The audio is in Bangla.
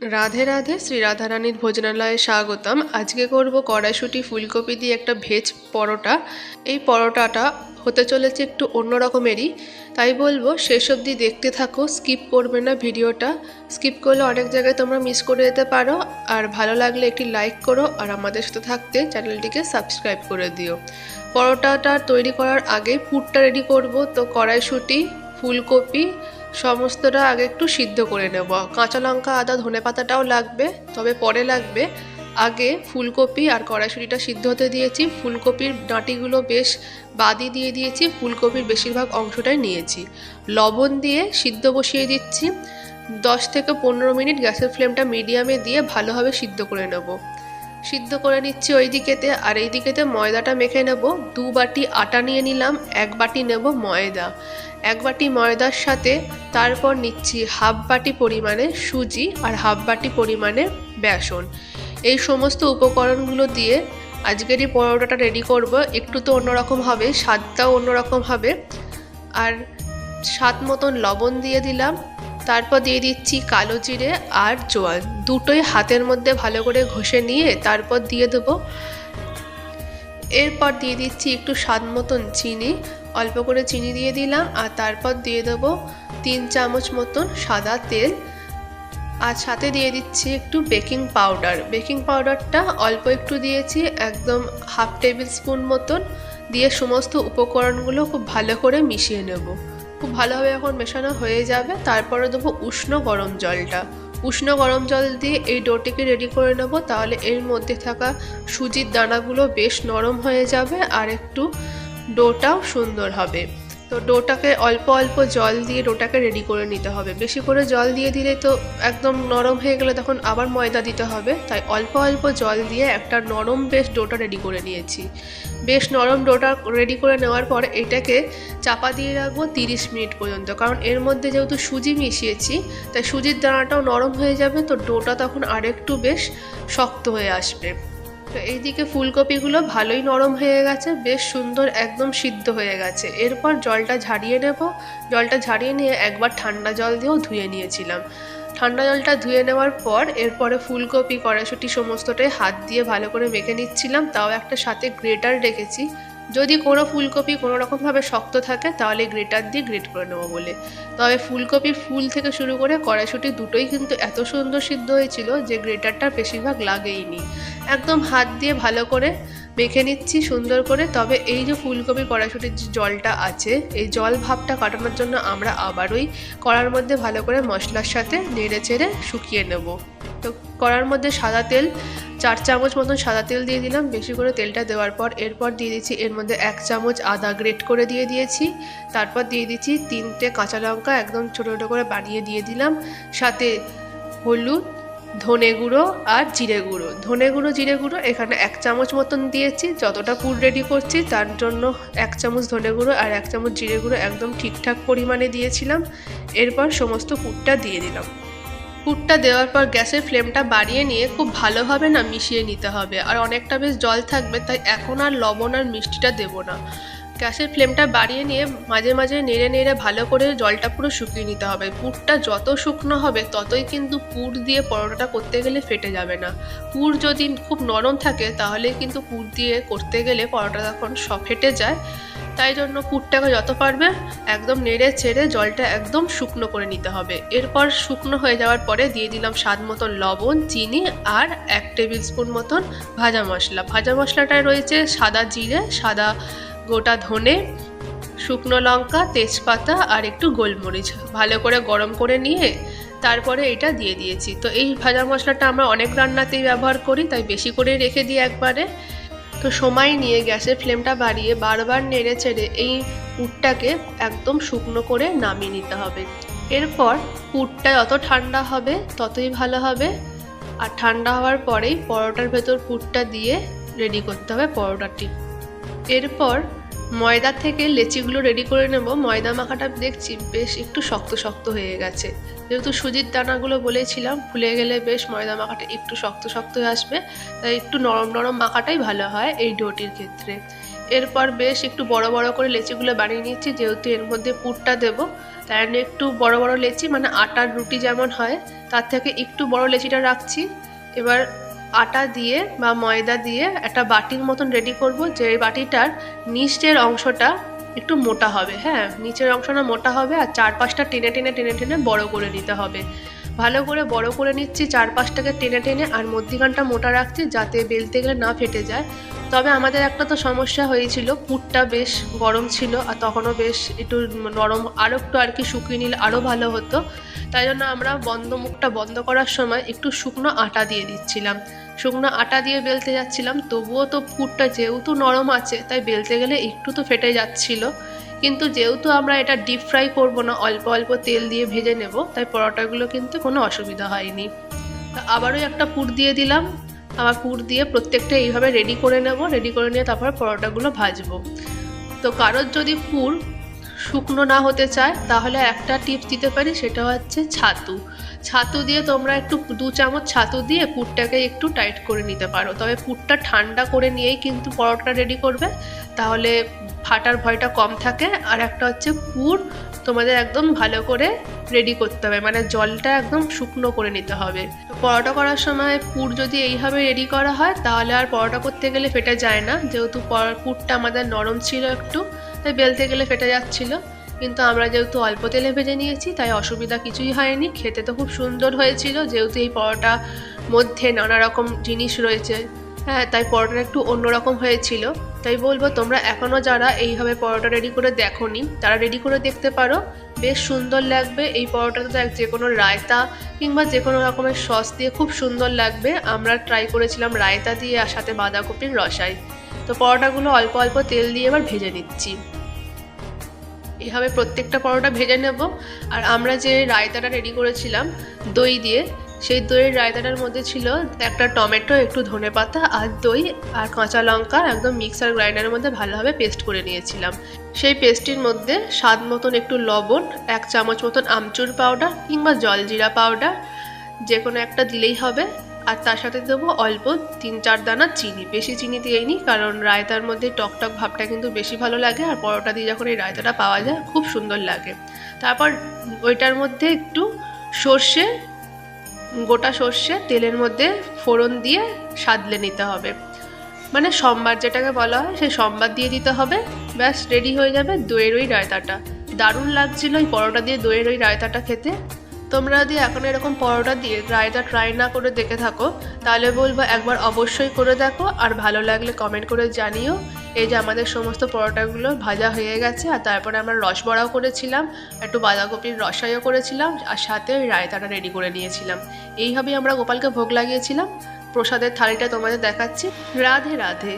রাধে রাধে, শ্রী রাধারানীর ভোজনালয়ে স্বাগতম। আজকে করব কড়াইশুঁটি, ফুলকপি দিয়ে একটা ভেজ পরোটা। এই পরোটাটা হতে চলেছে একটু অন্য রকমেরই। তাই বলব, শেষ অবধি দেখতে থাকো, স্কিপ করবে না ভিডিওটা। স্কিপ করলে অনেক জায়গায় তোমরা মিস করে যেতে পারো। আর ভালো লাগলে একটি লাইক করো, আর আমাদের সাথে থাকতে চ্যানেলটিকে সাবস্ক্রাইব করে দিও। পরোটাটা তৈরি করার আগে পুরটা রেডি করব। তো কড়াইশুঁটি, ফুলকপি সমস্তটা আগে একটু সিদ্ধ করে নেব। কাঁচা লঙ্কা, আদা, ধনে পাতাটাও লাগবে, তবে পরে লাগবে। আগে ফুলকপি আর কড়াইশুঁটিটা সিদ্ধ হতে দিয়েছি। ফুলকপির ডাঁটিগুলো বেশ বাদি দিয়ে দিয়েছি। ফুলকপির বেশিরভাগ অংশটাই নিয়েছি। লবণ দিয়ে সিদ্ধ বসিয়ে দিচ্ছি। দশ থেকে পনেরো মিনিট গ্যাসের ফ্লেমটা মিডিয়ামে দিয়ে ভালোভাবে সিদ্ধ করে নেব। সিদ্ধ করে নিচ্ছি ওই দিকেতে আর এই দিকেতে ময়দাটা মেখে নেব। দু বাটি আটা নিয়ে নিলাম, এক বাটি নেব ময়দা। এক বাটি ময়দার সাথে তারপর নিচ্ছি হাফ বাটি পরিমাণে সুজি আর হাফ বাটি পরিমাণে বেসন। এই সমস্ত উপকরণগুলো দিয়ে আজকের এই পরোটাটা রেডি করব। একটু তো অন্যরকম হবে, স্বাদটাও অন্যরকম হবে। আর স্বাদ মতন লবণ দিয়ে দিলাম। তারপর দিয়ে দিচ্ছি কালো জিরে আর জোয়ান। দুটোই হাতের মধ্যে ভালো করে ঘষে নিয়ে তারপর দিয়ে দেবো। এরপর দিয়ে দিচ্ছি একটু স্বাদ মতন চিনি। অল্প করে চিনি দিয়ে দিলাম আর তারপর দিয়ে দেবো তিন চামচ মতন সাদা তেল। আর সাথে দিয়ে দিচ্ছি একটু বেকিং পাউডার। বেকিং পাউডারটা অল্প একটু দিয়েছি, একদম হাফ টেবিল স্পুন মতন। দিয়ে সমস্ত উপকরণগুলো খুব ভালো করে মিশিয়ে নেব। খুব ভালোভাবে এখন মেশানো হয়ে যাবে। তারপরে দেবো উষ্ণ গরম জলটা। উষ্ণ গরম জল দিয়ে এই ডোটিকে রেডি করে নেব। তাহলে এর মধ্যে থাকা সুজির দানাগুলো বেশ নরম হয়ে যাবে আর একটু ডোটাও সুন্দর হবে। তো ডোটাকে অল্প অল্প জল দিয়ে ডোটাকে রেডি করে নিতে হবে। বেশি করে জল দিয়ে দিলে তো একদম নরম হয়ে গেলে তখন আবার ময়দা দিতে হবে। তাই অল্প অল্প জল দিয়ে একটা নরম বেশ ডোটা রেডি করে নিয়েছি। বেশ নরম ডোটা রেডি করে নেওয়ার পর এটাকে চাপা দিয়ে রাখব তিরিশ মিনিট পর্যন্ত। কারণ এর মধ্যে যেহেতু সুজি মিশিয়েছি, তাই সুজির দানাটাও নরম হয়ে যাবে, তো ডোটা তখন আরেকটু বেশ শক্ত হয়ে আসবে। তো এইদিকে ফুলকপিগুলো ভালোই নরম হয়ে গেছে, বেশ সুন্দর একদম সিদ্ধ হয়ে গেছে। এরপর জলটা ঝাড়িয়ে নেব। জলটা ঝাড়িয়ে নিয়ে একবার ঠান্ডা জল দিয়েও ধুয়ে নিয়েছিলাম। ঠান্ডা জলটা ধুয়ে নেওয়ার পর এরপরে ফুলকপি কড়াশুটি সমস্তটাই হাত দিয়ে ভালো করে মেখে নিচ্ছিলাম। তাও একটা সাথে গ্রেটার রেখেছি। যদি কোনো ফুলকপি কোনো রকমভাবে শক্ত থাকে, তাহলে গ্রেটার দিয়ে গ্রেট করে নেব বলে। তবে ফুলকপি ফুল থেকে শুরু করে কড়াইশুঁটি দুটোই কিন্তু এত সুন্দর সিদ্ধ হয়েছিল যে গ্রেটারটা বেশিরভাগ লাগেইনি একদম হাত দিয়ে ভালো করে মেখে নিচ্ছি, সুন্দর করে। তবে এই যে ফুলকপি কড়াইশুঁটির যে জলটা আছে, এই জল ভাবটা কাটানোর জন্য আমরা আবারই কড়ার মধ্যে ভালো করে মশলার সাথে নেড়ে চেড়ে শুকিয়ে নেব। তো কড়ার মধ্যে সাদা তেল, চার চামচ মতন সাদা তেল দিয়ে দিলাম। বেশি করে তেলটা দেওয়ার পর এরপর দিয়ে দিচ্ছি, এর মধ্যে এক চামচ আদা গ্রেট করে দিয়ে দিয়েছি। তারপর দিয়ে দিচ্ছি তিনটে কাঁচা লঙ্কা, একদম ছোটো ছোটো করে বানিয়ে দিয়ে দিলাম। সাথে হলুদ, ধনে গুঁড়ো আর জিরে গুঁড়ো। ধনে গুঁড়ো, জিরে গুঁড়ো এখানে এক চামচ মতন দিয়েছি। যতটা পুর রেডি করছি, তার জন্য এক চামচ ধনে গুঁড়ো আর এক চামচ জিরে গুঁড়ো একদম ঠিকঠাক পরিমাণে দিয়েছিলাম। এরপর সমস্ত পুরটা দিয়ে দিলাম। পুরটা দেওয়ার পর গ্যাসের ফ্লেমটা বাড়িয়ে নিয়ে খুব ভালোভাবে না মিশিয়ে নিতে হবে। আর অনেকটা বেশ জল থাকবে, তাই এখন আর লবণ আর মিষ্টিটা দেবো না। গ্যাসের ফ্লেমটা বাড়িয়ে নিয়ে মাঝে মাঝে নেড়ে নেড়ে ভালো করে জলটা পুরো শুকিয়ে নিতে হবে। পুরটা যত শুকনো হবে ততই কিন্তু পুর দিয়ে পরোটাটা করতে গেলে ফেটে যাবে না। পুর যদি খুব নরম থাকে তাহলে কিন্তু পুর দিয়ে করতে গেলে পরোটা তখন সব ফেটে যায়। তাই জন্য পুরটাকে যত পারবে একদম নেড়ে ছেড়ে জলটা একদম শুকনো করে নিতে হবে। এরপর শুকনো হয়ে যাওয়ার পরে দিয়ে দিলাম স্বাদ মতন লবণ, চিনি আর এক টেবিল স্পুন মতন ভাজা মশলা। ভাজা মশলাটায় রয়েছে সাদা জিরে, সাদা গোটা ধনে, শুকনো লঙ্কা, তেজপাতা আর একটু গোলমরিচ। ভালো করে গরম করে নিয়ে তারপরে এটা দিয়ে দিয়েছি। তো এই ভাজা মশলাটা আমরা অনেক রান্নাতেই ব্যবহার করি, তাই বেশি করে রেখে দিই একবারে। তো সময় নিয়ে গ্যাসের ফ্লেমটা বাড়িয়ে বারবার নেড়ে চেড়ে এই পুরটাকে একদম শুকনো করে নামিয়ে নিতে হবে। এরপর পুরটা যত ঠান্ডা হবে ততই ভালো হবে। আর ঠান্ডা হওয়ার পরেই পরোটার ভেতর পুরটা দিয়ে রেডি করতে হবে পরোটাটি। এরপর ময়দা থেকে লেচিগুলো রেডি করে নেব। ময়দা মাখাটা দেখছি বেশ একটু শক্ত শক্ত হয়ে গেছে। যেহেতু সুজির দানাগুলো বলেছিলাম, ফুলে গেলে বেশ ময়দা মাখাটা একটু শক্ত শক্ত হয়ে আসবে। তাই একটু নরম নরম মাখাটাই ভালো হয় এই ডোটির ক্ষেত্রে। এরপর বেশ একটু বড় বড় করে লেচিগুলো বানিয়ে নিচ্ছি যেহেতু এর মধ্যে পুরটা দেবো। তাই একটু বড় বড় লেচি মানে আটার রুটি যেমন হয়, তার থেকে একটু বড় লেচিটা রাখছি। এবার আটা দিয়ে বা ময়দা দিয়ে একটা বাটির মতন রেডি করব, যে বাটিটার নিচের অংশটা একটু মোটা হবে হ্যাঁ? নিচের অংশটা মোটা হবে আর চারপাশটা টেনে টেনে টেনে টেনে বড় করে নিতে হবে। ভালো করে বড় করে নিচ্ছি, চারপাশটাকে টেনে টেনে আর মধ্যিখানটা মোটা রাখছি যাতে বেলতে গেলে না ফেটে যায়। তবে আমাদের একটা তো সমস্যা হয়েছিল, পুরটা বেশ গরম ছিল আর তখনও বেশ একটু নরম আরও একটু আর কি শুকিয়ে নিলে আরও ভালো হতো। তাই জন্য আমরা বন্ধ মুখটা বন্ধ করার সময় একটু শুকনো আটা দিয়ে দিচ্ছিলাম। শুকনো আটা দিয়ে বেলতে যাচ্ছিলাম, তবুও তো পুরটা যেহেতু নরম আছে, তাই বেলতে গেলে একটু তো ফেটে যাচ্ছিল। কিন্তু যেহেতু আমরা এটা ডিপ ফ্রাই করব না, অল্প অল্প তেল দিয়ে ভেজে নেব, তাই পরোটাগুলো কিন্তু কোনো অসুবিধা হয়নি। তা আবারও একটা পুর দিয়ে দিলাম। আবার পুর দিয়ে প্রত্যেকটা এইভাবে রেডি করে নেব রেডি করে নিয়ে তারপর পরোটাগুলো ভাজবো। তো কারোর যদি পুর শুকনো না হতে চায়, তাহলে একটা টিপস দিতে পারি, সেটা হচ্ছে ছাতু। ছাতু দিয়ে তোমরা একটু দু চামচ ছাতু দিয়ে পুরটাকে একটু টাইট করে নিতে পারো। তবে পুরটা ঠান্ডা করে নিয়েই কিন্তু পরোটা রেডি করবে, তাহলে ফাটার ভয়টা কম থাকে। আর একটা হচ্ছে পুর, তোমাদের একদম ভালো করে রেডি করতে হবে মানে জলটা একদম শুকনো করে নিতে হবে। পরোটা করার সময় পুর যদি এইভাবে রেডি করা হয়, তাহলে আর পরোটা করতে গেলে ফেটে যায় না। যেহেতু পর- পুরটা আমাদের নরম ছিল একটু তাই বেলতে গেলে ফেটে যাচ্ছিল। কিন্তু আমরা যেহেতু অল্প তেলে ভেজে নিয়েছি, তাই অসুবিধা কিছুই হয়নি। খেতে তো খুব সুন্দর হয়েছিল, যেহেতু এই পরোটা মধ্যে নানা রকম জিনিস রয়েছে। হ্যাঁ তাই পরোটাটা একটু অন্যরকম হয়েছিল। তাই বলব, তোমরা এখনও যারা এইভাবে পরোটা রেডি করে দেখো নি তারা রেডি করে দেখতে পারো। বেশ সুন্দর লাগবে। এই এক যে কোনো রায়তা কিংবা যে কোনো রকমের সস দিয়ে খুব সুন্দর লাগবে। আমরা ট্রাই করেছিলাম রায়তা দিয়ে আর সাথে বাঁধাকপির রসাই। তো পরোটাগুলো অল্প অল্প তেল দিয়ে এবার ভেজে নিচ্ছি। এভাবে প্রত্যেকটা পরোটা ভেজে নেব। আর আমরা যে রায়তাটা রেডি করেছিলাম, দই দিয়ে, সেই দইয়ের রায়তাটার মধ্যে ছিল একটা টমেটো, একটু ধনে পাতা আর দই আর কাঁচা লঙ্কা একদম মিক্সার গ্রাইন্ডারের মধ্যে ভালোভাবে পেস্ট করে নিয়েছিলাম। সেই পেস্টটির মধ্যে স্বাদ মতন একটু লবণ, এক চামচ মতন আমচুর পাউডার কিংবা জলজিরা পাউডার যে কোনো একটা দিলেই হবে। আর তার সাথে দেবো অল্প তিন চার দানা চিনি। বেশি চিনি দিইনি, কারণ রায়তার মধ্যে টকটক ভাবটা কিন্তু বেশি ভালো লাগে, আর পরোটা দিয়ে যখন এই রায়তাটা পাওয়া যায়, খুব সুন্দর লাগে। তারপর ওইটার মধ্যে একটু সর্ষে, গোটা সর্ষে, তেলের মধ্যে ফোড়ন দিয়ে সাদলে নিতে হবে। মানে সোমবার যেটাকে বলা হয়, সেই সোমবার দিয়ে দিতে হবে, ব্যাস, রেডি হয়ে যাবে দইয়ের ওই রায়তাটা। দারুণ লাগছিল ওই পরোটা দিয়ে দইয়ের ওই রায়তাটা খেতে। তোমরা যদি এখন এরকম পরোটা দিয়ে রায়তা ট্রাই না করে দেখে থাকো, তাহলে বলব একবার অবশ্যই করে দেখো আর ভালো লাগলে কমেন্ট করে জানিও। এই যে আমাদের সমস্ত পরোটাগুলো ভাজা হয়ে গেছে আর তারপরে আমরা রস বড়াও করেছিলাম, একটু বাঁধাকপির রসাইও করেছিলাম আর সাথে ওই রায়তাটা রেডি করে নিয়েছিলাম। এইভাবেই আমরা গোপালকে ভোগ লাগিয়েছিলাম। প্রসাদের থালিটা তোমাদের দেখাচ্ছি। রাধে রাধে।